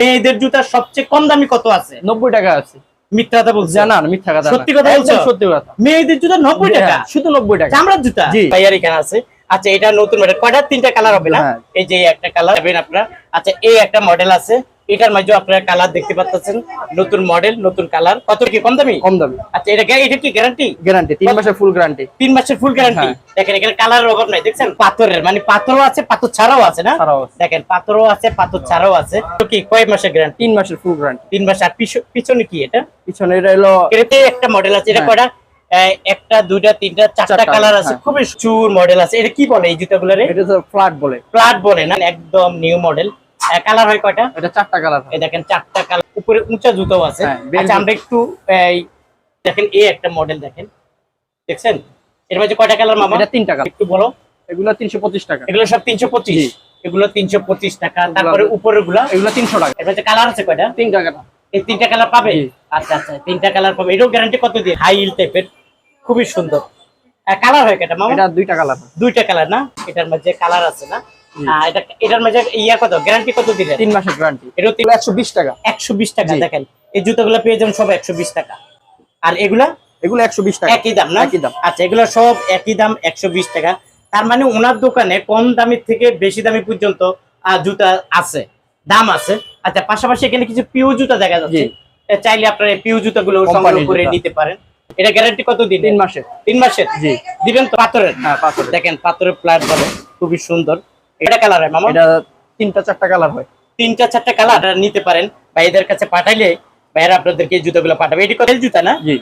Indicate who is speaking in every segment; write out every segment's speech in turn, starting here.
Speaker 1: মেয়েদের জুতার সবচেয়ে কম দামি কত আছে?
Speaker 2: নব্বই টাকা আছে।
Speaker 1: বলছে।
Speaker 2: না মিথ্যা কথা
Speaker 1: সত্যি কথা বলছো?
Speaker 2: সত্যি কথা।
Speaker 1: মেয়েদের জুতা নব্বই টাকা?
Speaker 2: হ্যাঁ, শুধু নব্বই টাকা।
Speaker 1: চামড়ার জুতা?
Speaker 2: জি।
Speaker 1: ভাইয়ার এখানে আছে। আচ্ছা এটা নতুন মডেল কয়টা? তিনটা কালার হবে না?
Speaker 2: হ্যাঁ।
Speaker 1: এই যে একটা কালার পাবেন আপনারা। আচ্ছা এই একটা মডেল আছে। এটার মাঝে আপনারা কালার দেখতে পাচ্ছেন নতুন মডেল নতুন কালার কত কি কম দামি?
Speaker 2: কম দামি।
Speaker 1: আচ্ছা এটা এটা কি গ্যারান্টি
Speaker 2: গ্যারান্টি তিন মাসের ফুল গ্যারান্টি
Speaker 1: তিন মাসের ফুল গ্যারান্টি। দেখেন এখানে কালার অভাব নাই দেখছেন? পাথরের মানে পাথরও আছে পাথর ছাড়াও আছে না?
Speaker 2: আছে।
Speaker 1: দেখেন পাথরও আছে পাথর ছাড়াও আছে। তো কি কয় মাসের গ্যারান্টি
Speaker 2: তিন মাসের ফুল গ্যারান্টি
Speaker 1: তিন মাস আর পিছনে কি এটা?
Speaker 2: পিছনে এটা হলো
Speaker 1: এটাতে একটা মডেল আছে এটা
Speaker 2: হ্যাঁ।
Speaker 1: কয়টা? একটা দুইটা তিনটা চারটা কালার আছে
Speaker 2: হ্যাঁ।
Speaker 1: খুবই চুর মডেল আছে। এটা কি বলে এই জুতাগুলোরে?
Speaker 2: এটা ফ্ল্যাট বলে।
Speaker 1: ফ্ল্যাট বলে না? একদম নিউ মডেল কালার হয় কয়টা?
Speaker 2: এটা চারটা কালার
Speaker 1: এই দেখেন চারটা কালার উপরে উঁচা জুতাও আছে।
Speaker 2: হ্যাঁ,
Speaker 1: আচ্ছা আমরা একটু এই দেখেন এই একটা মডেল দেখেন। দেখছেন? এর মধ্যে কয়টা কালার মামা?
Speaker 2: এটা তিনটা কালার
Speaker 1: একটু বলো।
Speaker 2: এগুলো তিনশো পঁচিশ টাকা।
Speaker 1: এগুলো সব তিনশো পঁচিশ?
Speaker 2: জি।
Speaker 1: এগুলো তিনশো পঁচিশ টাকা। তারপরে উপরেরগুলা
Speaker 2: এগুলো তিনশো টাকা।
Speaker 1: এর মধ্যে কালার আছে কয়টা?
Speaker 2: তিন টাকা
Speaker 1: এই তিনটা কালার পাবে? আচ্ছা আচ্ছা তিনটা কালার পাবে। এটাও গ্যারান্টি কত দিয়ে? হাই হিল টাইপের খুবই সুন্দর। কালার হয় কেটা মামা?
Speaker 2: এটা দুইটা কালার
Speaker 1: দুইটা কালার না? এটার মধ্যে কালার আছে না? এটা এটার মধ্যে ইয়া কত? গ্যারান্টি কত দিলেন
Speaker 2: তিন মাসের গ্যারান্টি
Speaker 1: তিন-
Speaker 2: একশো বিশ টাকা।
Speaker 1: একশো বিশ টাকা দেখেন। এই জুতোগুলো পেয়ে যাবেন সব একশো বিশ টাকা। আর এগুলা?
Speaker 2: এগুলো একশো বিশ টাকা।
Speaker 1: একই দাম না?
Speaker 2: একই দাম।
Speaker 1: আচ্ছা এগুলো সব একই দাম একশো বিশ টাকা। তার মানে ওনার দোকানে কম দামের থেকে বেশি দামি পর্যন্ত জুতা আছে দাম আছে। আচ্ছা পাশাপাশি এখানে কিছু পিউ জুতা দেখা যাচ্ছে। চাইলে আপনারা পিউ জুতাগুলো
Speaker 2: Company
Speaker 1: সংগ্রহ করে
Speaker 2: জুতা।
Speaker 1: নিতে পারেন। এটা গ্যারান্টি কত দিন
Speaker 2: তিন মাসের।
Speaker 1: তিন মাসের?
Speaker 2: জি।
Speaker 1: দিবেন তো পাথরের?
Speaker 2: হ্যাঁ পাঁচশো
Speaker 1: দেখেন পাথরের প্লাট বলে খুবই সুন্দর। এটা কালার হয় মামা?
Speaker 2: এটা তিনটা চারটা কালার হয়।
Speaker 1: তিনটা চারটা কালার নিতে পারেন। ভাইদের কাছে পাঠাইলে ভাইয়েরা আপনাদেরকে জুতাগুলো পাঠাবে। এটি জুতা না?
Speaker 2: জি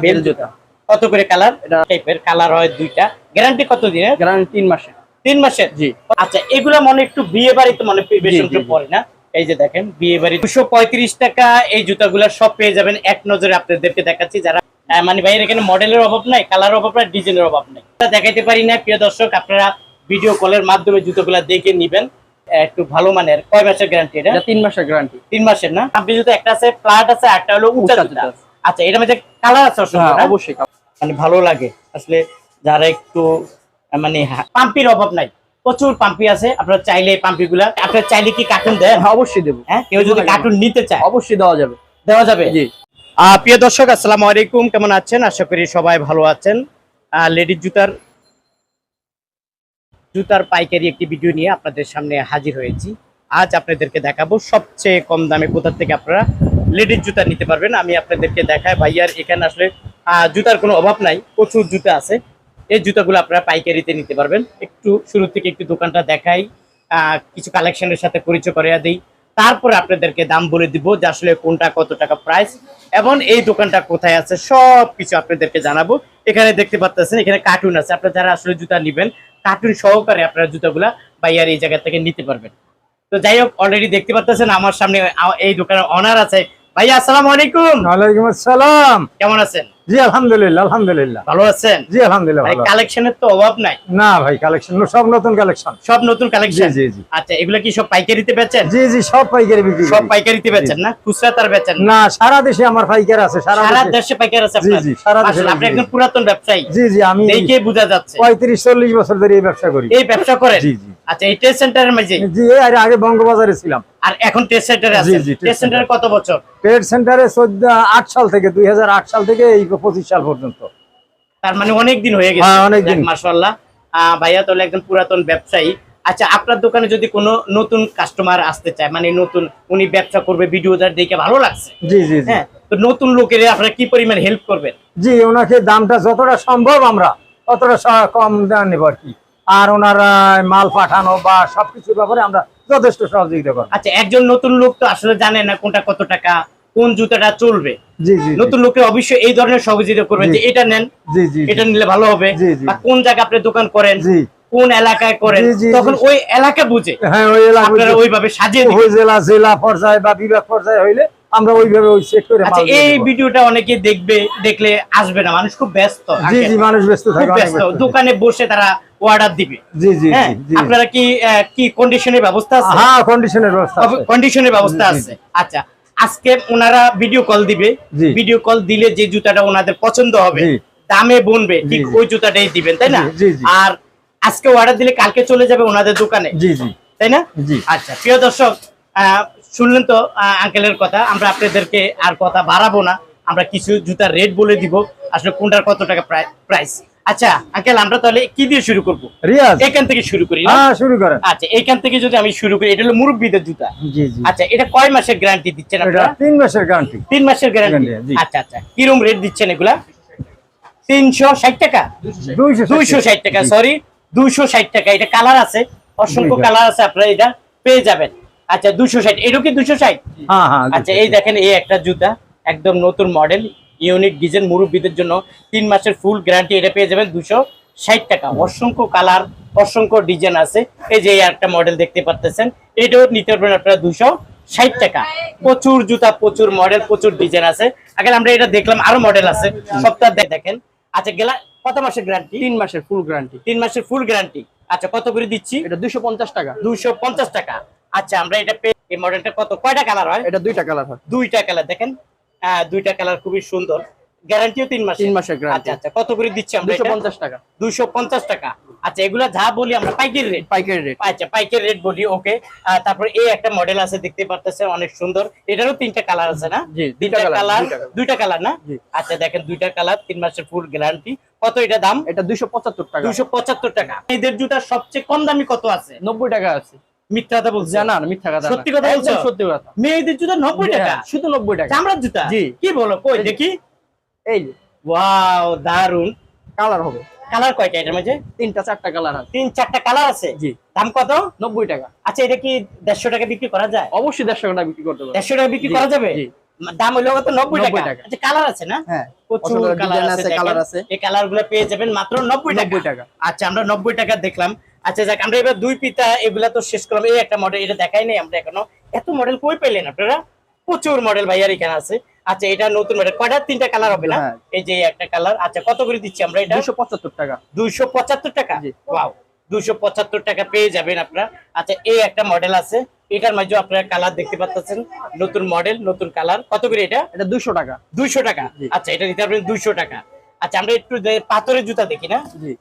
Speaker 1: বেল
Speaker 2: জুতা।
Speaker 1: কত করে কালার
Speaker 2: এটা-
Speaker 1: টাইপের কালার হয় দুইটা। গ্যারান্টি কত দিনের?
Speaker 2: গ্যারান্টি তিন মাসের।
Speaker 1: তিন মাসের?
Speaker 2: জি।
Speaker 1: আচ্ছা এগুলা মনে একটু বিয়ে বাড়িতে মনে বেশি। পড়ে না? এই যে দেখেন বিয়ে বাড়ি দুশো পঁয়ত্রিশ টাকা। এই জুতাগুলা সব পেয়ে যাবেন এক নজরে আপনাদেরকে দেখাচ্ছি। যারা মানে ভাইয়ের এখানে মডেলের অভাব নাই কালার অভাব নাই ডিজাইনের অভাব নাই। দেখাইতে পারি না প্রিয় দর্শক আপনারা ভিডিও কলের মাধ্যমে জুতোগুলা দেখে নিবেন। একটু ভালো মানের। কয় মাসের গ্যারান্টি এটা?
Speaker 2: এটা তিন মাসের গ্যারান্টি
Speaker 1: তিন মাসের না? আপনি জুতো একটা আছে ফ্ল্যাট আছে একটা হলো উঁচা জুতা। আচ্ছা এটার মধ্যে কালার আছে
Speaker 2: হ্যাঁ? অবশ্যই
Speaker 1: মানে ভালো লাগে। আসলে যারা একটু মানে পাম্পির অভাব নাই। প্রচুর পাম্পি আছে আপনারা চাইলে পাম্পি গুলা আপনারা চাইলে কি কার্টুন দেন?
Speaker 2: হ্যাঁ অবশ্যই দেবো।
Speaker 1: হ্যাঁ কেউ যদি কার্টুন নিতে চায়।
Speaker 2: অবশ্যই দেওয়া যাবে।
Speaker 1: দেওয়া যাবে?
Speaker 2: জি।
Speaker 1: প্রিয় দর্শক আসসালামু আলাইকুম। কেমন আছেন? আশা করি সবাই ভালো আছেন। লেডিস জুতার জুতার পাইকারি একটি ভিডিও নিয়ে আপনাদের সামনে হাজির হয়েছি। আজ আপনাদেরকে দেখাবো সবচেয়ে কম দামে কোথা থেকে আপনারা লেডিস জুতা নিতে পারবেন। আমি আপনাদেরকে দেখাই, ভাইয়ার এখানে আসলে জুতার কোনো অভাব নাই, প্রচুর জুতা আছে। এই জুতাগুলো আপনারা পাইকারিতে নিতে পারবেন। একটু শুরু থেকে একটু দোকানটা দেখাই কিছু কালেকশনের সাথে পরিচয় করিয়ে দিই। তারপরে আপনাদেরকে দাম বলে দিব যে আসলে কোনটা কত টাকা প্রাইস এবং এই দোকানটা কোথায় আছে সব কিছু আপনাদেরকে জানাব। এখানে দেখতে পাচ্ছেন এখানে কার্টুন আছে। আপনারা যারা আসলে জুতা নেবেন কার্টুন সহকারে আপনারা জুতাগুলা বাইয়ার এই জায়গা থেকে নিতে পারবেন। তো যাই হোক অলরেডি দেখতে পাচ্ছেন আমার সামনে এই দোকানের অনার আছে। ভাইয়া আসসালামু আলাইকুম।
Speaker 3: ওয়ালাইকুম আসসালাম।
Speaker 1: কেমন আছেন?
Speaker 3: জি আলহামদুলিল্লাহ আলহামদুলিল্লাহ।
Speaker 1: ভালো আছেন?
Speaker 3: জি আলহামদুলিল্লাহ ভালো
Speaker 1: কালেকশনের তো অভাব নাই?
Speaker 3: না ভাই কালেকশন সব নতুন কালেকশন
Speaker 1: সব নতুন কালেকশন
Speaker 3: জি জি
Speaker 1: আচ্ছা এগুলো কি সব পাইকারিতে বেচেন?
Speaker 3: জি জি সব পাইকারি বিক্রি
Speaker 1: সব পাইকারিতে বেচেন না? খুচরা তার বেচেন না?
Speaker 3: সারা দেশে আমার পাইকার আছে সারা
Speaker 1: সারা
Speaker 3: দেশে।
Speaker 1: পাইকার আছে
Speaker 3: জি, জি, সারা দেশে
Speaker 1: আপনি একজন পুরাতন ব্যবসায়ী।
Speaker 3: জি জি আমি
Speaker 1: দেখে বোঝা যাচ্ছে।
Speaker 3: পঁয়ত্রিশ চল্লিশ বছর ধরে এই ব্যবসা করি।
Speaker 1: এই ব্যবসা করেন?
Speaker 3: জি জি।
Speaker 1: আচ্ছা এই টেস্ট সেন্টারের মাঝে?
Speaker 3: জি আগে বঙ্গবাজারে ছিলাম।
Speaker 1: আর এখন টেস্ট সেন্টারে আছে টেস্ট সেন্টারে কত বছর?
Speaker 3: ট্রেড সেন্টারে চোদ্দ আট সাল থেকে দুই আট সাল থেকে এই পঁচিশ সাল পর্যন্ত।
Speaker 1: তার মানে অনেক দিন হয়ে গেছে।
Speaker 3: হ্যাঁ, অনেক দিন।
Speaker 1: মাশাআল্লাহ। ভাইয়া তাহলে একজন পুরাতন ব্যবসায়ী। আচ্ছা আপনার দোকানে যদি কোনো নতুন কাস্টমার আসতে চায় মানে নতুন উনি ব্যবসা করবে ভিডিওটা দেখে ভালো লাগছে।
Speaker 3: জি জি জি।
Speaker 1: হ্যাঁ তো নতুন লোকের আপনারা কি পরিমাণ হেল্প করবেন?
Speaker 3: জি ওনাকে দামটা যতটা সম্ভব আমরা ততটা কম দেওয়া নেব আর কি। আর ওনার মাল পাঠানো বা সবকিছুর ব্যাপারে আমরা যথেষ্ট সহযোগিতা করব।
Speaker 1: আচ্ছা একজন নতুন লোক তো আসলে জানে না কোনটা কত টাকা কোন জুতাটা চলবে।
Speaker 3: জি জি জি।
Speaker 1: নতুন লোকের অবশ্যই এই ধরনের সহযোগিতা করবেন যে এটা নেন
Speaker 3: জি জি
Speaker 1: এটা নিলে ভালো হবে। বা কোন জায়গায় আপনি দোকান করেন
Speaker 3: জি।
Speaker 1: কোন এলাকায় করেন তখন ওই এলাকা বুঝে।
Speaker 3: হ্যাঁ ওই এলাকা
Speaker 1: ওইভাবে সাজিয়ে
Speaker 3: জেলা পর্যায়ে বা বিভাগ পর্যায়ে হইলে আমরা ওইভাবে ওই সেট করে
Speaker 1: আচ্ছা এই ভিডিওটা অনেকে দেখবে দেখলে আসবে না। মানুষ খুব ব্যস্ত
Speaker 3: জি জি মানুষ ব্যস্ত থাকে
Speaker 1: ব্যস্ত।
Speaker 3: ব্যস্ত
Speaker 1: দোকানে বসে তারা অর্ডার দিবে।
Speaker 3: জি জি
Speaker 1: হ্যাঁ?
Speaker 3: জি জি।
Speaker 1: আপনারা কি কি কন্ডিশনের ব্যবস্থা আছে?
Speaker 3: হ্যাঁ কন্ডিশনের ব্যবস্থা আছে।
Speaker 1: কন্ডিশনের ব্যবস্থা আছে। আচ্ছা আজকে ওনারা ভিডিও কল দিবে। ভিডিও কল দিলে যে জুতাটা ওনাদের পছন্দ হবে দামে বনবে ঠিক ওই জুতাটাই দিবেন তাই না। আর আজকে অর্ডার দিলে কালকে চলে যাবে ওনাদের দোকানে।
Speaker 3: জি জি।
Speaker 1: তাই না? আচ্ছা প্রিয় দর্শক শুনলেন তো আঙ্কেলের কথা আমরা আপনাদেরকে আর কথা বাড়াবো না। আমরা কিছু জুতার রেট বলে দিব। আসলে কোনটার কত টাকা প্রাইস আচ্ছা আঙ্কেল আমরা তাহলে কি দিয়ে শুরু করব?
Speaker 3: রিয়াজ।
Speaker 1: এখান থেকে শুরু করি না?
Speaker 3: হ্যাঁ শুরু করেন।
Speaker 1: আচ্ছা এইখান থেকে যদি আমি শুরু করি এটা হলো মুরব্বীদের জুতা।
Speaker 3: জি জি।
Speaker 1: আচ্ছা এটা কয় মাসের গ্যারান্টি দিচ্ছেন আপনারা?
Speaker 3: তিন মাসের গ্যারান্টি
Speaker 1: তিন মাসের গ্যারান্টি। আচ্ছা আচ্ছা কিরম রেট দিচ্ছেন এগুলা? টাকা?
Speaker 3: দুইশো
Speaker 1: দুইশো ষাট টাকা সরি দুইশো ষাট টাকা। এটা কালার আছে অসংখ্য কালার আছে আপনারা এটা পেয়ে যাবেন। আচ্ছা কি
Speaker 3: হ্যাঁ হ্যাঁ
Speaker 1: আচ্ছা এই দেখেন এই একটা জুতা একদম নতুন মডেল ইউনিক ডিজাইন মুরব্বীদের জন্য তিন মাসের ফুল গ্যারান্টি এটা পেয়ে যাবেন দুশো ষাট টাকা। অসংখ্য কালার অসংখ্য ডিজাইন আছে। এই যে একটা মডেল দেখতে পারতেছেন এটাও নিতে পারবেন আপনারা দুশো ষাট টাকা। প্রচুর জুতা প্রচুর মডেল প্রচুর ডিজাইন আছে। আগে আমরা এটা দেখলাম আরও মডেল আছে। সপ্তাহ দেখেন। আচ্ছা গেলা কত মাসের গ্যারান্টি
Speaker 2: তিন মাসের ফুল গ্যারান্টি
Speaker 1: তিন মাসের ফুল গ্যারান্টি আচ্ছা কত করে দিচ্ছি?
Speaker 2: এটা দুশো পঞ্চাশ টাকা।
Speaker 1: দুইশো পঞ্চাশ টাকা। আচ্ছা আমরা এটা পেয়ে এই মডেলটা কত কয়টা কালার হয়?
Speaker 2: এটা দুইটা কালার হয়।
Speaker 1: দুইটা কালার দেখেন। দুইটা কালার খুবই সুন্দর। গ্যারান্টিও তিন মাস
Speaker 2: তিন মাসের গ্যারান্টি
Speaker 1: আচ্ছা আচ্ছা কত করে দিচ্ছি আমরা
Speaker 2: দুইশো পঞ্চাশ টাকা।
Speaker 1: দুইশো পঞ্চাশ টাকা। আচ্ছা এগুলা যা বলি আমরা পাইকারি রেট
Speaker 2: পাইকারি রেট
Speaker 1: আচ্ছা পাইকারি রেট বলি ওকে তারপরে এই একটা মডেল আছে দেখতে পারতেছে অনেক সুন্দর। এটারও তিনটা কালার আছে না?
Speaker 2: জি, দুইটা
Speaker 1: কালার
Speaker 2: দুইটা
Speaker 1: কালার না? আচ্ছা দেখেন দুইটা কালার তিন মাসের ফুল গ্যারান্টি কত এটা দাম?
Speaker 2: এটা দুইশো পঁচাত্তর টাকা।
Speaker 1: দুইশো পঁচাত্তর টাকা। এদের জুতা সবচেয়ে কম দামি কত আছে?
Speaker 2: নব্বই টাকা আছে।
Speaker 1: মিথ্যা কথা বলছি।
Speaker 2: না মিথ্যা কথা
Speaker 1: সত্যি কথা বলছো?
Speaker 2: সত্যি কথা।
Speaker 1: মেয়েদের জুতা নব্বই টাকা?
Speaker 2: হ্যাঁ, শুধু নব্বই টাকা।
Speaker 1: চামড়ার জুতা?
Speaker 2: জি।
Speaker 1: কি বলো? কই দেখি।
Speaker 2: এই
Speaker 1: ওয়াও দারুণ
Speaker 2: কালার হবে।
Speaker 1: কালার কয়টা এটার মধ্যে?
Speaker 2: তিনটা চারটা কালার আছে।
Speaker 1: তিন চারটা কালার আছে?
Speaker 2: জি।
Speaker 1: দাম কত?
Speaker 2: নব্বই টাকা।
Speaker 1: আচ্ছা এটা কি দেড়শো টাকা বিক্রি করা যায়?
Speaker 2: অবশ্যই দেড়শো টাকা বিক্রি করতে পারবে
Speaker 1: দেড়শো টাকা বিক্রি করা যাবে?
Speaker 2: জি।
Speaker 1: দাম হইল কত? নব্বই
Speaker 2: 90
Speaker 1: টাকা। আচ্ছা কালার আছে না?
Speaker 2: হ্যাঁ
Speaker 1: প্রচুর কালার আছে কালার আছে। এই পেয়ে যাবেন মাত্র নব্বই টাকা।
Speaker 2: নব্বই টাকা।
Speaker 1: আচ্ছা আমরা নব্বই টাকা দেখলাম। আচ্ছা যাক আমরা এবার দুই পিতা এগুলা তো শেষ করলাম। এই একটা মডেল এটা দেখাই নাই আমরা এখনও। এত মডেল কই পেলেন আপনারা? প্রচুর মডেল ভাইয়ার এখানে আছে। আচ্ছা এটা নতুন মডেল কয়টা? তিনটা কালার হবে না?
Speaker 2: হ্যাঁ।
Speaker 1: এই যে একটা কালার আচ্ছা কত করে দিচ্ছি আমরা এটা?
Speaker 2: দুইশো পঁচাত্তর টাকা।
Speaker 1: দুইশো পঁচাত্তর টাকা?
Speaker 2: জি।
Speaker 1: ওয়াও দুইশো পঁচাত্তর টাকা পেয়ে যাবেন আপনারা। আচ্ছা এই একটা মডেল আছে। এটার মাঝে আপনারা কালার দেখতে পাচ্ছেন নতুন মডেল নতুন কালার কত করে এটা?
Speaker 2: এটা দুইশো টাকা।
Speaker 1: দুইশো টাকা। আচ্ছা এটা নিতে পারবেন দুইশো টাকা। আচ্ছা আমরা একটু পাথরের জুতা দেখি না?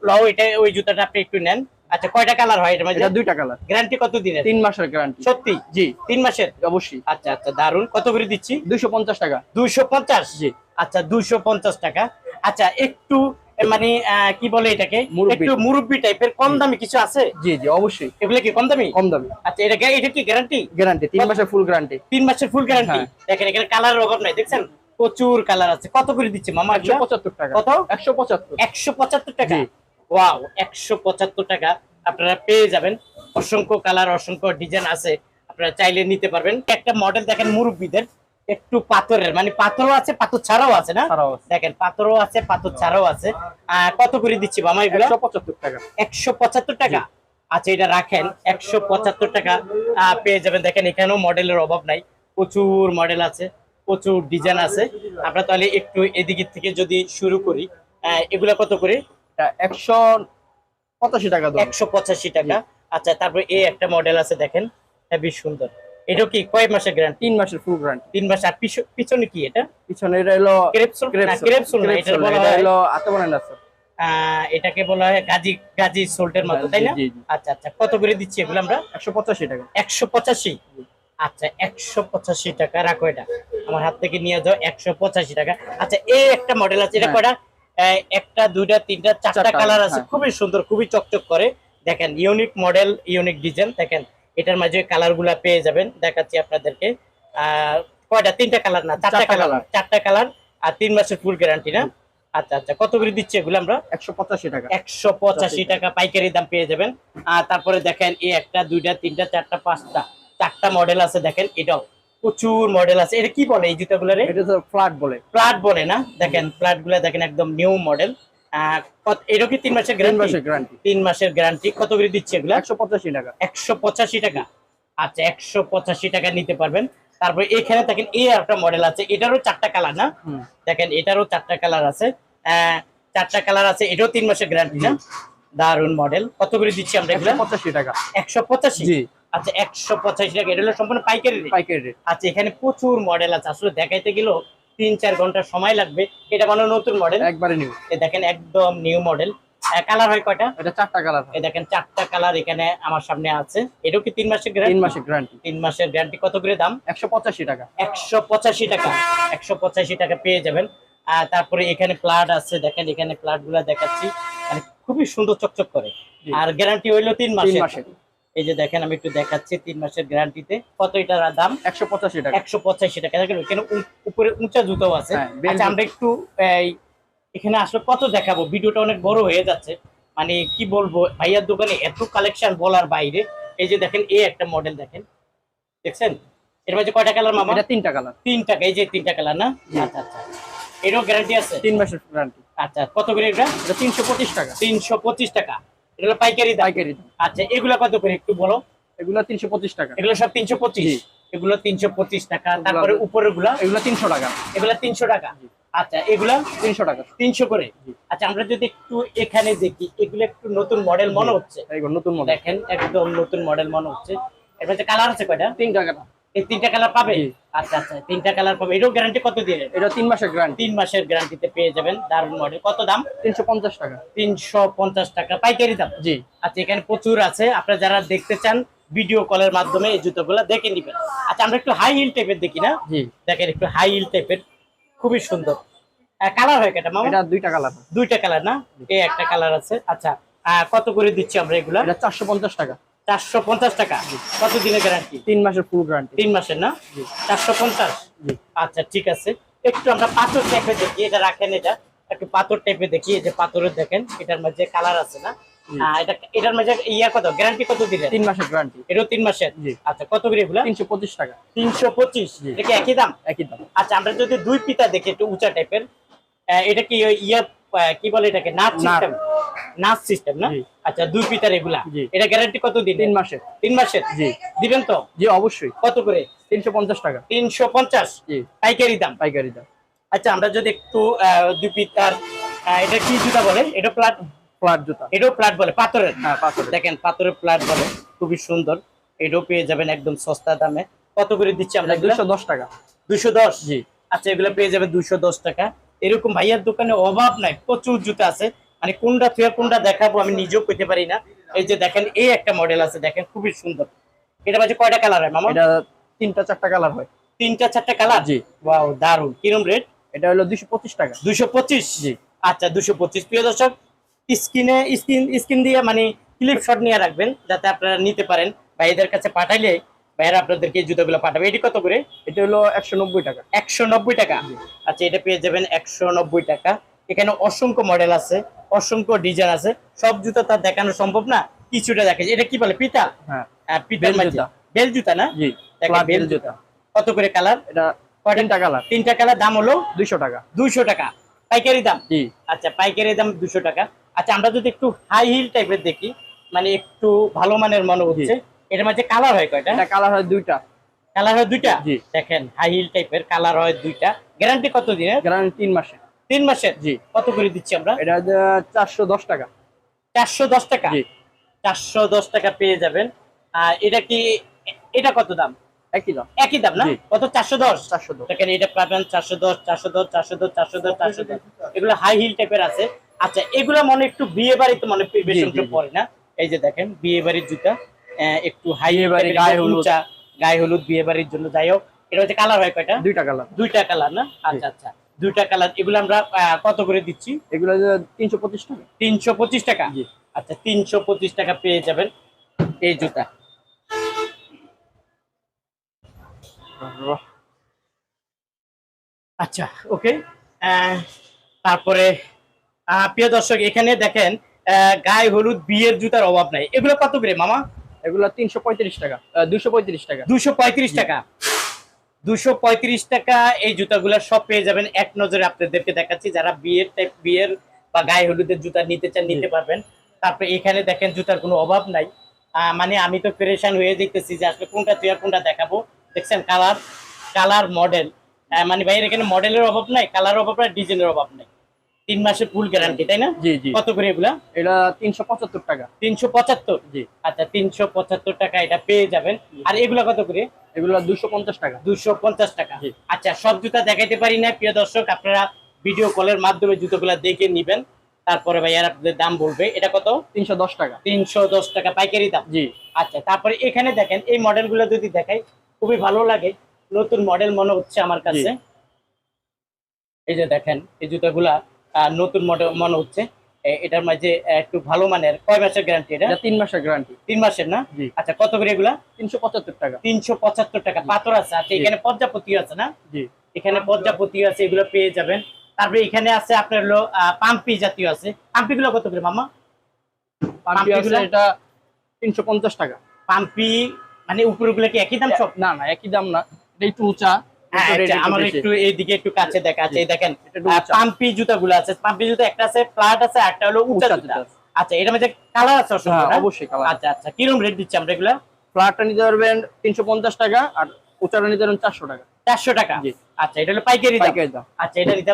Speaker 1: লও এটা ওই জুতাটা আপনি একটু নেন। আচ্ছা কয়টা কালার হয় এটার
Speaker 2: এটা দুইটা কালার।
Speaker 1: গ্যারান্টি কত দিনের?
Speaker 2: তিন মাসের গ্যারান্টি
Speaker 1: সত্যি?
Speaker 2: জি।
Speaker 1: তিন মাসের?
Speaker 2: অবশ্যই।
Speaker 1: আচ্ছা আচ্ছা দারুণ কত করে দিচ্ছি?
Speaker 2: দুইশো পঞ্চাশ টাকা।
Speaker 1: দুইশো পঞ্চাশ?
Speaker 2: জি।
Speaker 1: আচ্ছা দুইশো পঞ্চাশ টাকা। আচ্ছা একটু মানে কি বলে এটাকে? একটু মুরব্বি টাইপের। কম দামি কিছু আছে?
Speaker 2: জি জি অবশ্যই।
Speaker 1: এগুলো কি কম দামি?
Speaker 2: কম দামি।
Speaker 1: আচ্ছা এটা এটা কি গ্যারান্টি
Speaker 2: গ্যারান্টি তিন মাসের ফুল গ্যারান্টি
Speaker 1: তিন মাসের ফুল গ্যারান্টি। দেখেন এখানে কালারের অভাব নাই দেখছেন? প্রচুর কালার আছে। কত করে দিচ্ছে মামা
Speaker 2: একশো পঁচাত্তর টাকা।
Speaker 1: কত?
Speaker 2: একশো পঁচাত্তর।
Speaker 1: একশো পঁচাত্তর টাকা?
Speaker 2: জি।
Speaker 1: ওয়াও একশো পঁচাত্তর টাকা। আপনারা পেয়ে যাবেন। অসংখ্য কালার অসংখ্য ডিজাইন আছে। আপনারা চাইলে নিতে পারবেন। একটা মডেল দেখেন মুরব্বীদের। একটু পাথরের মানে পাথরও আছে পাথর ছাড়াও আছে না? দেখেন পাথরও আছে পাথর ছাড়াও আছে। কত করে দিচ্ছি মামা এগুলো?
Speaker 2: একশো পঁচাত্তর টাকা।
Speaker 1: একশো পঁচাত্তর টাকা? আচ্ছা এটা রাখেন। একশো পঁচাত্তর টাকা আহ, পেয়ে যাবেন। দেখেন এখানেও মডেলের অভাব নাই। প্রচুর মডেল আছে। প্রচুর ডিজাইন আছে। আমরা তাহলে একটু এদিকে থেকে যদি শুরু করি এগুলা কত করে?
Speaker 2: একশো পঁচাশি টাকা
Speaker 1: একশো পঁচাশি টাকা। আচ্ছা তারপরে এই একটা মডেল আছে দেখেন। হেবি সুন্দর। এটা কি কয় মাসের গ্যারান্টি
Speaker 2: তিন মাসের ফুল গ্যারান্টি
Speaker 1: তিন মাস আর পিছ- পিছনে কি এটা?
Speaker 2: পিছনে এটা হলো
Speaker 1: ক্রেপসুল ক্রেপসুল না এটা বলা হয়
Speaker 2: হলো আতে আছে।
Speaker 1: আহ, এটাকে বলা হয় গাজী গাজী সোল্টের মতো তাই না। আচ্ছা আচ্ছা কত করে দিচ্ছি এগুলো আমরা?
Speaker 2: একশো পঁচাশি টাকা।
Speaker 1: একশো পঁচাশি? আচ্ছা একশো পঁচাশি টাকা। রাখো এটা। আমার হাত থেকে নিয়ে যাও একশো পঁচাশি টাকা। আচ্ছা এই একটা মডেল আছে এটা
Speaker 2: হ্যাঁ।
Speaker 1: কয়টা? একটা দুইটা তিনটা চারটা কালার আছে
Speaker 2: হ্যাঁ।
Speaker 1: খুবই সুন্দর খুবই চকচক করে। দেখেন ইউনিক মডেল ইউনিক ডিজাইন দেখেন এটার মাঝে কালারগুলা পেয়ে যাবেন। দেখাচ্ছি আপনাদেরকে। আহ কয়টা? তিনটা কালার না চারটা
Speaker 2: চারটা
Speaker 1: কালার চারটা কালার আর তিন মাসের ফুল গ্যারান্টি না? আচ্ছা আচ্ছা কত করে দিচ্ছে এগুলো আমরা?
Speaker 2: একশো পঁচাশি টাকা।
Speaker 1: একশো পঁচাশি টাকা পাইকারি দাম পেয়ে যাবেন। আর তারপরে দেখেন এই একটা দুইটা তিনটা চারটা পাঁচটা। চারটা মডেল আছে দেখেন এটাও প্রচুর মডেল আছে। এটা কি বলে এই জুতাগুলোরে?
Speaker 2: এটা তো ফ্ল্যাট বলে।
Speaker 1: ফ্ল্যাট বলে না? দেখেন ফ্ল্যাটগুলো দেখেন একদম নিউ মডেল এটা কি তিন
Speaker 2: মাসের গ্যারান্টি
Speaker 1: তিন মাসের গ্যারান্টি কত করে দিচ্ছে এগুলো?
Speaker 2: একশো পঁচাশি টাকা।
Speaker 1: একশো পঁচাশি টাকা। আচ্ছা একশো পঁচাশি টাকা নিতে পারবেন। তারপরে এখানে দেখেন এই একটা মডেল আছে। এটারও চারটা কালার না। দেখেন এটারও চারটা কালার আছে। আহ, চারটা কালার আছে এটাও তিন মাসের গ্যারান্টি না? দারুণ মডেল কত করে দিচ্ছি আমরা এগুলো?
Speaker 2: পঁচাশি টাকা।
Speaker 1: একশো পঁচাশি? আচ্ছা একশো পঁচাশি টাকা। এটা হলো সম্পূর্ণ পাইকারি।
Speaker 2: পাইকারি রেট
Speaker 1: আচ্ছা এখানে প্রচুর মডেল আছে। আসলে দেখাইতে গেলেও তিন চার ঘণ্টা সময় লাগবে। এটা মানে নতুন মডেল
Speaker 2: একবারে নিউ
Speaker 1: দেখেন একদম নিউ মডেল কালার হয় কয়টা?
Speaker 2: এটা চারটা কালার
Speaker 1: এই দেখেন চারটা কালার এখানে আমার সামনে আছে। এটাও কি তিন মাসের গ্যারান্টি
Speaker 2: তিন মাসের গ্যারান্টি
Speaker 1: তিন মাসের গ্যারান্টি কত করে দাম?
Speaker 2: একশো পঁচাশি টাকা।
Speaker 1: একশো পঁচাশি টাকা। একশো পঁচাশি টাকা পেয়ে যাবেন। আর তারপরে এখানে প্লাট আছে। দেখেন এখানে প্লাটগুলা দেখাচ্ছি। মানে খুবই সুন্দর চকচক করে। আর গ্যারান্টি হইল তিন মাসের। এই যে দেখেন আমি একটু দেখাচ্ছি তিন মাসের গ্যারান্টিতে। কত এটার দাম?
Speaker 2: একশো পঁচাশি টাকা।
Speaker 1: একশো পঁচাশি টাকা। দেখেন এখানে উপরে উঁচা জুতো আছে।
Speaker 2: হ্যাঁ,
Speaker 1: আচ্ছা আমরা একটু এখানে আসলে কত দেখাবো? ভিডিওটা অনেক বড় হয়ে যাচ্ছে। মানে কি বলব? ভাইয়ার দোকানে এত কালেকশন বলার বাইরে। এই যে দেখেন এই একটা মডেল দেখেন। দেখছেন? এর মাঝে কয়টা কালার মামা?
Speaker 2: এটা তিনটা কালার
Speaker 1: তিন টাকা এই যে তিনটা কালার না? আচ্ছা আচ্ছা এরও গ্যারান্টি আছে?
Speaker 2: তিন মাসের গ্যারান্টি
Speaker 1: আচ্ছা কত করে এটা?
Speaker 2: এটা তিনশো পঁচিশ টাকা।
Speaker 1: তিনশো পঁচিশ টাকা। এটা হলো পাইকারি
Speaker 2: পাইকারি
Speaker 1: আচ্ছা এগুলা কত করে একটু বলো?
Speaker 2: এগুলো তিনশো পঁচিশ টাকা।
Speaker 1: এগুলো সব তিনশো পঁচিশ? এগুলো তিনশো পঁচিশ টাকা। তারপরে উপরেরগুলা
Speaker 2: এগুলো তিনশো টাকা।
Speaker 1: এগুলা তিনশো টাকা। আচ্ছা এগুলা?
Speaker 2: তিনশো টাকা।
Speaker 1: তিনশো করে? আচ্ছা আমরা যদি একটু এখানে দেখি এগুলো একটু নতুন মডেল মনে হচ্ছে?
Speaker 2: এগুলো নতুন মডেল
Speaker 1: দেখেন একদম নতুন মডেল মনে হচ্ছে। মধ্যে কালার আছে কয়টা?
Speaker 2: তিনটা কালার
Speaker 1: এই তিনটা কালার পাবে? আচ্ছা আচ্ছা তিনটা কালার পাবে। এটাও গ্যারান্টি কত দিয়ে
Speaker 2: এটা তিন মাসের গ্যারান্টি
Speaker 1: তিন মাসের গ্যারান্টিতে পেয়ে যাবেন দারুণ মডেল কত দাম?
Speaker 2: তিনশো পঞ্চাশ টাকা।
Speaker 1: তিনশো পঞ্চাশ টাকা। পাইকারি দাম?
Speaker 2: জি।
Speaker 1: আচ্ছা এখানে প্রচুর আছে। আপনারা যারা দেখতে চান ভিডিও কলের মাধ্যমে এই জুতোগুলো দেখে নিবেন। আচ্ছা আমরা একটু হাই হিল টাইপের দেখি না?
Speaker 2: জি।
Speaker 1: দেখেন একটু হাই হিল টাইপের খুবই সুন্দর। কালার হয় কেটা মামা?
Speaker 2: এটা দুইটা কালার
Speaker 1: দুইটা কালার না? এই একটা কালার আছে। আচ্ছা কত করে দিচ্ছি আমরা এগুলা?
Speaker 2: এটা চারশো পঞ্চাশ টাকা।
Speaker 1: চারশো পঞ্চাশ টাকা। কত দিনের গ্যারান্টি
Speaker 2: তিন মাসের ফুল গ্যারান্টি
Speaker 1: তিন মাসের না? চারশো পঞ্চাশ? আচ্ছা ঠিক আছে। একটু আমরা পাথর টাইপের দেখি এটা রাখেন এটা। একটু পাথর টাইপের দেখি এই যে পাথরের দেখেন এটার মধ্যে কালার আছে না? এটা এটার মাঝে ইয়া কত? গ্যারান্টি কত দিলেন
Speaker 2: তিন মাসের গ্যারান্টি
Speaker 1: এটাও তিন মাসের? আচ্ছা কত করে এগুলা?
Speaker 2: তিনশো পঁচিশ টাকা।
Speaker 1: তিনশো পঁচিশ? এটা কি একই দাম?
Speaker 2: একই দাম।
Speaker 1: আচ্ছা আমরা যদি দুই পিতা দেখি একটু উঁচা টাইপের এটা কি ইয়া কি বলে এটাকে? নাচ। সিস্টেম। নাচ সিস্টেম না। আচ্ছা দুই পিতার এগুলা। এটা গ্যারান্টি কত দিন
Speaker 2: তিন মাসের।
Speaker 1: তিন মাসের?
Speaker 2: জি।
Speaker 1: দিবেন তো?
Speaker 2: জি অবশ্যই।
Speaker 1: কত করে?
Speaker 2: তিনশো পঞ্চাশ টাকা।
Speaker 1: তিনশো পঞ্চাশ?
Speaker 2: জি।
Speaker 1: পাইকারি দাম?
Speaker 2: পাইকারি দাম।
Speaker 1: আচ্ছা আমরা যদি একটু দুই পিতার এটা কি জুতা বলে? এটা প্লাট
Speaker 2: জুতা।
Speaker 1: এটাও প্লাট বলে পাথরের?
Speaker 2: হ্যাঁ পাথরের।
Speaker 1: দেখেন পাথরের প্লাট বলে খুবই সুন্দর। এটাও পেয়ে যাবেন একদম সস্তা দামে। কত করে দিচ্ছি আমরা
Speaker 2: দুশো দশ টাকা।
Speaker 1: দুশো দশ?
Speaker 2: জি।
Speaker 1: আচ্ছা এগুলো পেয়ে যাবে দুশো দশ টাকা। এরকম ভাইয়ার দোকানে অভাব নাই প্রচুর জুতা আছে। মানে কোনটা থেকে কোনটা দেখাবো আমি নিজেও পেতে পারি না। এই যে দেখেন এই একটা মডেল আছে দেখেন খুবই সুন্দর। এটা মাঝে কয়টা কালার হয় মামা?
Speaker 2: এটা তিনটা চারটা কালার হয়।
Speaker 1: তিনটা চারটা কালার
Speaker 2: জি।
Speaker 1: ওয়াও দারুণ কিরম রেট
Speaker 2: এটা হলো দুশো পঁচিশ টাকা।
Speaker 1: দুশো পঁচিশ?
Speaker 2: জি।
Speaker 1: আচ্ছা দুশো পঁচিশ। প্রিয় দর্শক স্ক্রিনে স্ক্রিন স্ক্রিন দিয়ে মানে ক্লিপ শট নিয়ে রাখবেন যাতে আপনারা নিতে পারেন। ভাইদের কাছে পাঠাইলে ভাইয়েরা আপনাদেরকে জুতোগুলো পাঠাবে। এটি কত করে?
Speaker 2: এটা হলো একশো নব্বই টাকা।
Speaker 1: একশো নব্বই টাকা। আচ্ছা এটা পেয়ে যাবেন একশো নব্বই টাকা। এখানে অসংখ্য মডেল আছে অসংখ্য ডিজাইন আছে। সব জুতো তার দেখানো সম্ভব না কিছুটা দেখে এটা কি বলে? পিতা?
Speaker 2: হ্যাঁ।
Speaker 1: হ্যাঁ,
Speaker 2: বেল জুতা।
Speaker 1: না? বেল
Speaker 2: জুতা।
Speaker 1: কত করে কালার
Speaker 2: এটা তিনটা কালার
Speaker 1: তিনটা কালার দাম হলো?
Speaker 2: দুইশো টাকা।
Speaker 1: দুইশো টাকা। পাইকারি দাম?
Speaker 2: জি।
Speaker 1: আচ্ছা পাইকারি দাম দুশো টাকা। আচ্ছা আমরা যদি একটু হাই হিল টাইপের দেখি মানে একটু ভালো মানের মনে হচ্ছে এটার মাঝে কালার হয় কয়টা?
Speaker 2: কালার হয় দুইটা।
Speaker 1: কালার হয় দুইটা?
Speaker 2: জি।
Speaker 1: দেখেন হাই হিল টাইপের কালার হয় দুইটা। গ্যারান্টি কত দিনের?
Speaker 2: গ্যারান্টি তিন মাসে
Speaker 1: তিন মাসের?
Speaker 2: জি।
Speaker 1: কত করে দিচ্ছি আমরা?
Speaker 2: এটা চারশো দশ টাকা।
Speaker 1: চারশো দশ টাকা?
Speaker 2: জি।
Speaker 1: চারশো দশ টাকা পেয়ে যাবেন। আর এটা কি এটা কত দাম?
Speaker 2: একই দাম
Speaker 1: একই দাম না? কত? চারশো দশ?
Speaker 2: চারশো দশ।
Speaker 1: দেখেন এটা পাবেন চারশো দশ চারশো দশ চারশো দশ চারশো দশ চারশো দশ। এগুলো হাই হিল টাইপের আছে। আচ্ছা এগুলো মনে একটু বিয়ে বাড়িতে মনে বেশি। পড়ে না? এই যে দেখেন বিয়ে বাড়ির জুতা একটু হাই
Speaker 2: বাড়ি, গায়ে হলুদ।
Speaker 1: গায়ে হলুদ বিয়ে বাড়ির জন্য। যাই হোক এটা হচ্ছে কালার হয় কয়টা?
Speaker 2: দুইটা কালার
Speaker 1: দুইটা কালার না? আচ্ছা আচ্ছা। দুইটা কালার এগুলো আমরা কত করে দিচ্ছি?
Speaker 2: এগুলো তিনশো পঁচিশ টাকা।
Speaker 1: তিনশো পঁচিশ টাকা? আচ্ছা তিনশো পঁচিশ টাকা পেয়ে যাবেন এই জুতা। আচ্ছা ওকে। তারপরে আহ, প্রিয় দর্শক এখানে দেখেন আহ, গায়ে হলুদ বিয়ের জুতার অভাব নাই। এগুলো কত করে মামা?
Speaker 2: এগুলো তিনশো পঁয়ত্রিশ টাকা দুশো পঁয়ত্রিশ টাকা।
Speaker 1: দুশো পঁয়ত্রিশ টাকা। দুশো পঁয়ত্রিশ টাকা এই জুতাগুলো সব পেয়ে যাবেন। এক নজরে আপনাদেরকে দেখাচ্ছি যারা বিয়ের টাইপ বিয়ের বা গায়ে হলুদের জুতা নিতে চান নিতে পারবেন। তারপরে এখানে দেখেন জুতার কোনো অভাব নাই। আহ, মানে আমি তো প্রেশান হয়ে দেখতেছি যে আসলে কোনটা তুই আর কোনটা দেখাবো। দেখছেন কালার কালার মডেল মানে ভাইয়ের এখানে মডেলের অভাব নাই কালার অভাব নাই ডিজাইনের অভাব নাই। তিন মাসের ফুল গ্যারান্টি তাই না?
Speaker 2: জি জি।
Speaker 1: কত করে এগুলা?
Speaker 2: এটা তিনশো পঁচাত্তর টাকা।
Speaker 1: তিনশো পঁচাত্তর?
Speaker 2: জি।
Speaker 1: আচ্ছা তিনশো পঁচাত্তর টাকা এটা পেয়ে যাবেন। আর এগুলা কত করে?
Speaker 2: এগুলা দুশো পঞ্চাশ টাকা।
Speaker 1: দুশো পঞ্চাশ টাকা। আচ্ছা সব জুতা দেখাইতে পারি না প্রিয় দর্শক আপনারা ভিডিও কলের মাধ্যমে জুতোগুলা দেখে নিবেন। তারপরে ভাই আর আপনাদের দাম বলবে। এটা কত?
Speaker 2: তিনশো দশ টাকা।
Speaker 1: তিনশো দশ টাকা পাইকারি দাম।
Speaker 2: জি।
Speaker 1: আচ্ছা তারপরে এখানে দেখেন এই মডেলগুলো যদি দেখাই খুবই ভালো লাগে। নতুন মডেল মনে হচ্ছে আমার কাছে। এই যে দেখেন এই জুতাগুলা নতুন মডেল মনে হচ্ছে। এটার মাঝে একটু ভালো মানের কয় মাসের গ্যারান্টি এটা?
Speaker 2: তিন মাসের গ্যারান্টি
Speaker 1: তিন মাসের না? আচ্ছা কত করে এগুলা?
Speaker 2: তিনশো পঁচাত্তর টাকা।
Speaker 1: তিনশো পঁচাত্তর টাকা। পাথর আছে আচ্ছা এখানে পর্যাপতি আছে না? এখানে পর্যাপতি আছে এগুলো পেয়ে যাবেন। তারপরে এখানে আছে আপনার হলো পাম্পি জাতীয় আছে। পাম্পি গুলো কত করে মামা?
Speaker 2: পাম্পি এটা তিনশো পঞ্চাশ টাকা।
Speaker 1: পাম্পি মানে উপরগুলো কি একই দাম সব?
Speaker 2: না না একই দাম না। এটা একটু উঁচা।
Speaker 1: হ্যাঁ,
Speaker 2: একটু
Speaker 1: আচ্ছা,
Speaker 2: রেট একটু
Speaker 1: আমার একটু এইদিকে একটু কাছে দেখা আছে দেখেন
Speaker 2: এটা।
Speaker 1: পাম্পি জুতাগুলো আছে পাম্পি জুতা একটা আছে ফ্ল্যাট আছে একটা হলো উঁচা জুতা। আচ্ছা মধ্যে কালার আছে
Speaker 2: হ্যাঁ? অবশ্যই কালার
Speaker 1: আচ্ছা আচ্ছা কীরকম রেট দিচ্ছি আমরা এগুলা?
Speaker 2: ফ্ল্যাটটা নিতে পারবেন তিনশো পঞ্চাশ টাকা আর উঁচাটা নিতে পারবেন চারশো টাকা।
Speaker 1: চারশো টাকা? আচ্ছা এটা হলো পাইকারি দাম। আচ্ছা এটা নিতে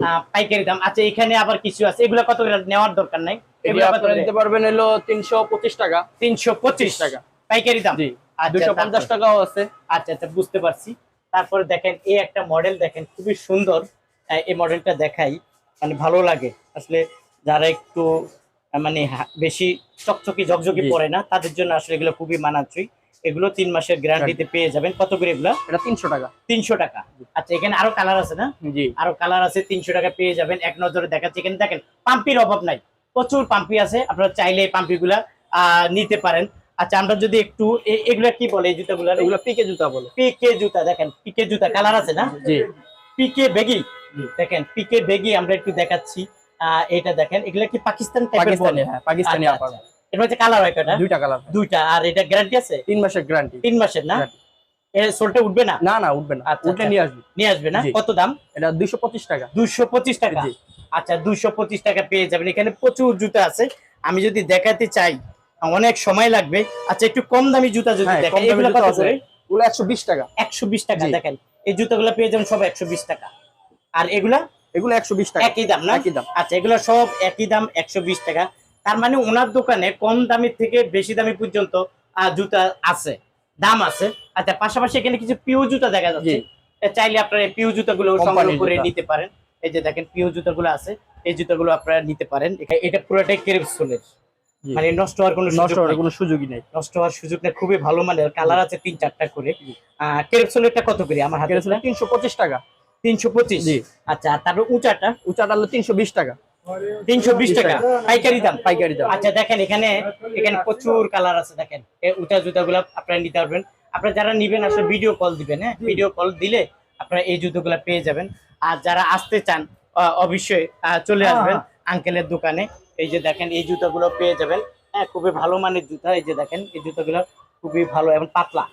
Speaker 1: আহ, পাইকারি দাম। আচ্ছা এখানে আবার কিছু আছে এগুলো কত নেওয়ার দরকার নাই?
Speaker 2: এগুলো নিতে পারবেন হলো তিনশো পঁচিশ টাকা।
Speaker 1: তিনশো পঁচিশ
Speaker 2: টাকা।
Speaker 1: পাইকারি দাম?
Speaker 2: জি।
Speaker 1: আচ্ছা,
Speaker 2: দুশো পঞ্চাশ টাকাও আছে।
Speaker 1: আচ্ছা আচ্ছা বুঝতে পারছি। তারপরে দেখেন এই একটা মডেল দেখেন খুবই সুন্দর এই মডেলটা দেখাই। মানে ভালো লাগে। আসলে যারা একটু মানে বেশি চকচকি ঝকঝকি। পড়ে না তাদের জন্য আসলে এগুলো খুবই মানানসই। এগুলো তিন মাসের গ্যারান্টিতে পেয়ে যাবেন। কত করে এগুলো?
Speaker 2: এটা তিনশো টাকা।
Speaker 1: তিনশো টাকা। আচ্ছা এখানে আরও কালার আছে না?
Speaker 2: জি।
Speaker 1: আরও কালার আছে তিনশো টাকা পেয়ে যাবেন। এক নজরে দেখাচ্ছে। এখানে দেখেন পাম্পির অভাব নাই। প্রচুর পাম্পি আছে। আপনারা চাইলে এই পাম্পি গুলা আহ, নিতে পারেন। আচ্ছা আমরা যদি একটু এগুলা কি বলে এই জুতাগুলা?
Speaker 2: এগুলো পিকে জুতা বলে।
Speaker 1: পিকে জুতা দেখেন পিকে জুতা কালার আছে না?
Speaker 2: জি।
Speaker 1: পিকে বেগি দেখেন পিকে বেগি আমরা একটু দেখাচ্ছি। এটা দেখেন এগুলা কি পাকিস্তান টাইপের
Speaker 2: পাকিস্তানি
Speaker 1: বলে?
Speaker 2: হ্যাঁ পাকিস্তানি আপার।
Speaker 1: এর মধ্যে কালার হয় কয়টা?
Speaker 2: দুইটা কালার
Speaker 1: দুইটা আর এটা গ্যারান্টি আছে?
Speaker 2: তিন মাসের গ্যারান্টি
Speaker 1: তিন মাসের না। এর সোলটা উঠবে না?
Speaker 2: না না উঠবে না।
Speaker 1: আচ্ছা,
Speaker 2: উঠলে
Speaker 1: আচ্ছা।
Speaker 2: নিয়ে আসবি।
Speaker 1: নিয়ে আসবে না? কত দাম?
Speaker 2: এটা দুইশো পঁচিশ টাকা।
Speaker 1: দুশো পঁচিশ টাকা?
Speaker 2: জি।
Speaker 1: আচ্ছা দুশো পঁচিশ টাকা পেয়ে যাবেন। এখানে প্রচুর জুতা আছে। আমি যদি দেখাতে চাই অনেক সময় লাগবে। আচ্ছা একটু কম দামি জুতা যদি
Speaker 2: হ্যাঁ,
Speaker 1: দেখেন এগুলো কত করে?
Speaker 2: ওগুলো একশো বিশ টাকা।
Speaker 1: একশো বিশ টাকা দেখেন। এই জুতাগুলো পেয়ে যাবেন সব একশো বিশ টাকা। আর এগুলা?
Speaker 2: এগুলো একশো বিশ টাকা।
Speaker 1: একই দাম না?
Speaker 2: একই দাম।
Speaker 1: আচ্ছা এগুলো সব একই দাম একশো বিশ টাকা। তার মানে ওনার দোকানে কম দামি থেকে বেশি দামি পর্যন্ত জুতা আছে দাম আছে। আচ্ছা পাশাপাশি এখানে কিছু পিউ জুতা দেখা যাচ্ছে। চাইলে আপনারা এই পিউ জুতাগুলো সংগ্রহ করে নিতে পারেন। এই যে দেখেন পিউ জুতাগুলো আছে এই জুতাগুলো আপনারা নিতে পারেন। এটা পুরোটাই কেরেপ সোলের। মানে নষ্ট হওয়ার কোনো
Speaker 2: নষ্ট হওয়ার কোনো সুযোগই নেই।
Speaker 1: নষ্ট হওয়ার সুযোগ নেই খুবই ভালো মানের কালার আছে তিন চারটা করে। আহ কত করে আমার হাতে?
Speaker 2: তিনশো পঁচিশ টাকা।
Speaker 1: তিনশো পঁচিশ?
Speaker 2: জি।
Speaker 1: আচ্ছা আর তারপর উঁচাটা?
Speaker 2: উঁচাটা হলো তিনশো বিশ টাকা।
Speaker 1: তিনশো বিশ টাকা। পাইকারি দাম?
Speaker 2: পাইকারি দাম।
Speaker 1: আচ্ছা দেখেন এখানে এখানে প্রচুর কালার আছে দেখেন। এই উঁচা জুতাগুলো আপনারা নিতে পারবেন। আপনারা যারা নিবেন আসলে ভিডিও কল দিবেন হ্যাঁ? ভিডিও কল দিলে আপনারা এই জুতোগুলো পেয়ে যাবেন। আর যারা আসতে চান অবশ্যই চলে আসবেন আঙ্কেলের দোকানে। এই যে দেখেন এই জুতোগুলো পেয়ে যাবেন। হ্যাঁ খুবই ভালো মানের জুতা। এই যে দেখেন এই জুতোগুলো খুবই ভালো এবং পাতলা।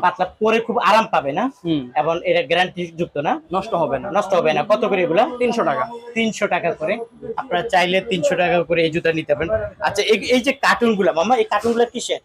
Speaker 1: পাতলা পরে খুব আরাম পাবে না? এবং এটা গ্যারান্টি যুক্ত না?
Speaker 2: নষ্ট হবে না।
Speaker 1: নষ্ট হবে না। কত করে এগুলা?
Speaker 2: তিনশো টাকা।
Speaker 1: তিনশো টাকা করে। আপনারা চাইলে তিনশো টাকা করে এই জুতা নিতে পারেন। আচ্ছা এই- এই যে কার্টুনগুলা মামা এই কার্টুনগুলা কিসের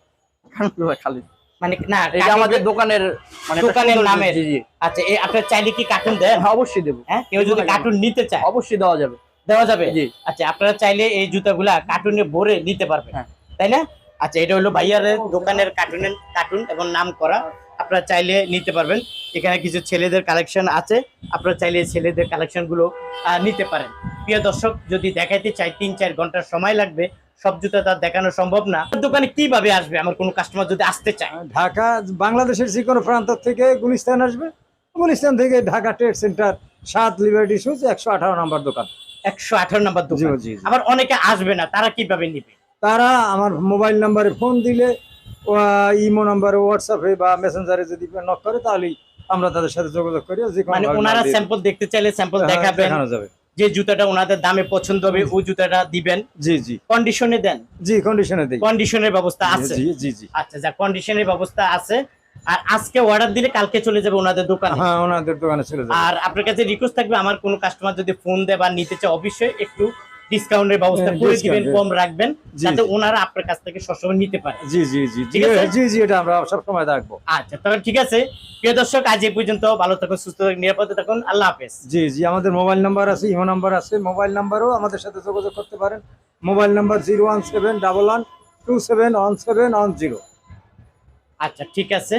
Speaker 2: খালি।
Speaker 1: মানে না
Speaker 2: এটা আমাদের দোকানের মানে
Speaker 1: দোকানের
Speaker 2: জি
Speaker 1: আচ্ছা এই আপনারা চাইলে কি কার্টুন দেন?
Speaker 2: হ্যাঁ অবশ্যই দেবো।
Speaker 1: হ্যাঁ কেউ যদি কার্টুন নিতে চায়।
Speaker 2: অবশ্যই দেওয়া যাবে।
Speaker 1: দেওয়া যাবে? আচ্ছা আপনারা চাইলে এই জুতাগুলা কার্টুনে ভরে নিতে পারবেন।
Speaker 2: হ্যাঁ।
Speaker 1: তাই না? আচ্ছা এটা হলো ভাইয়ার দোকানের কার্টুনের কার্টুন এবং নাম করা। আপনারা চাইলে নিতে পারবেন। এখানে কিছু ছেলেদের কালেকশন আছে। আপনারা চাইলে ছেলেদের কালেকশনগুলো নিতে পারেন। প্রিয় দর্শক যদি দেখাইতে চাই তিন চার ঘণ্টার সময় লাগবে। সব জুতা তার দেখানো সম্ভব না। দোকানে কীভাবে আসবে? আমার কোনো কাস্টমার যদি আসতে চায়।
Speaker 3: ঢাকা বাংলাদেশের যে কোনো প্রান্ত থেকে গুলিস্তান আসবে। গুলিস্তান থেকে ঢাকা ট্রেড সেন্টার সাত লিবার্টি শুজ একশো আঠারো নম্বর দোকান।
Speaker 1: একশো আঠারো নাম্বার দোকান। আবার অনেকে আসবে না তারা কীভাবে নিবে?
Speaker 3: তারা আমার মোবাইল নাম্বারে ফোন দিলে ইমো নাম্বারে হোয়াটসঅ্যাপে বা মেসেঞ্জারে যদি নক করে তাহলেই আমরা তাদের সাথে যোগাযোগ করি
Speaker 1: মানে ওনারা স্যাম্পল দেখতে চাইলে স্যাম্পল দেখাবেন।
Speaker 3: যাবে।
Speaker 1: যে জুতাটা ওনাদের দামে পছন্দ হবে ওই জুতাটা দিবেন।
Speaker 3: জি জি।
Speaker 1: কন্ডিশনে দেন।
Speaker 3: জি কন্ডিশনে দিই।
Speaker 1: কন্ডিশনের ব্যবস্থা আছে।
Speaker 3: জি জি জি।
Speaker 1: আচ্ছা যা কন্ডিশনের ব্যবস্থা আছে আর আজকে অর্ডার দিলে কালকে চলে যাবে ওনাদের দোকানে।
Speaker 3: হ্যাঁ ওনাদের দোকানে চলে যাবে।
Speaker 1: আর আপনার কাছে রিকোয়েস্ট থাকবে আমার কোনো কাস্টমার যদি ফোন দেয় বা নিতে চায় অবশ্যই একটু ডিসকাউন্টের ব্যবস্থা
Speaker 3: হ্যাঁ,
Speaker 1: করে দিবেন। কম রাখবেন যাতে ওনারা আপনার কাছ থেকে সবসময় নিতে পারে।
Speaker 3: জি জি জি জি
Speaker 1: ঠিক আছে?
Speaker 3: জি জি এটা আমরা সবসময় রাখব।
Speaker 1: আচ্ছা তবে ঠিক আছে। প্রিয় দর্শক আজ এই পর্যন্ত ভালো থাকুন সুস্থ থাকুন নিরাপদে থাকুন আল্লাহ হাফেজ।
Speaker 3: জি জি আমাদের মোবাইল নাম্বার আছে ইমো নাম্বার আছে মোবাইল নাম্বারও আমাদের সাথে যোগাযোগ করতে পারেন। Mobile number zero one seven double one two seven one seven one zero.
Speaker 1: আচ্ছা ঠিক আছে।